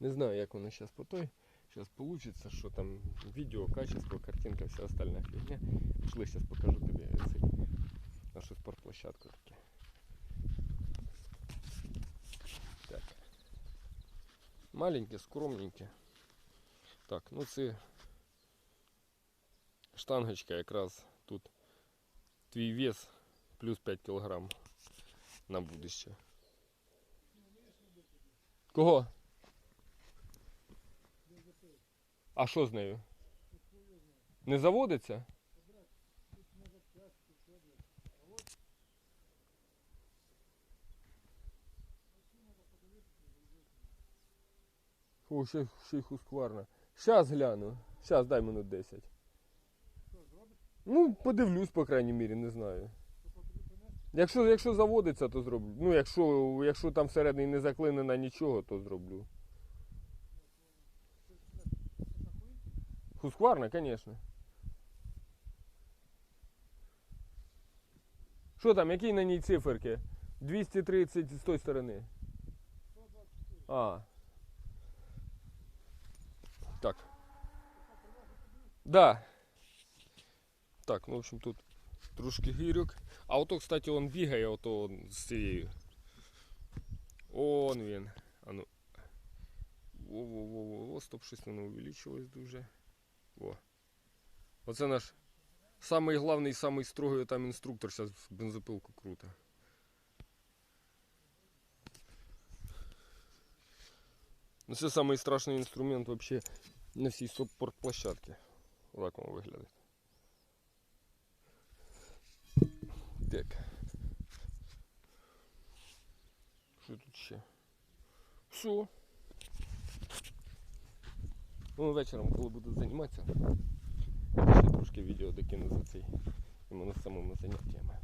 Не знаю, як воно зараз по той. Зараз получится, що там відео, качество, картинка, вся остальна фігня. Пішли, зараз покажу тобі цей, нашу спортплощадку. Так. Маленьке, скромненьке. Так, ну це штангочка якраз тут твій вес плюс 5 кг на будущее. Кого? А що з нею? Не заводиться? О, ще, ще й хускварна. Щас гляну. Щас дай минут 10. Ну, подивлюсь, по крайній мірі, не знаю. Якщо, якщо заводиться, то зроблю. Ну, якщо, якщо там всередині не заклинено нічого, то зроблю. Хускварна, звісно. Що там, які на ній циферки? 230 з тої сторони. А. Так. Да. Так, ну в общем тут трошки гирьок. А ото, кстати, он бігає, ото он з цією. Он він. А ну. Во-во-во-во, стоп, щось воно увеличилось дуже. Оце наш самий главний, самий строгий там інструктор зараз бензопилку круто. Ну, це самий страшний інструмент вообще на всій спортплощадці. Так воно виглядає. Так. Що тут ще? Все. Ну, вечором, коли буду займатися, ще трошки відео докину за цей іменно самими заняттями.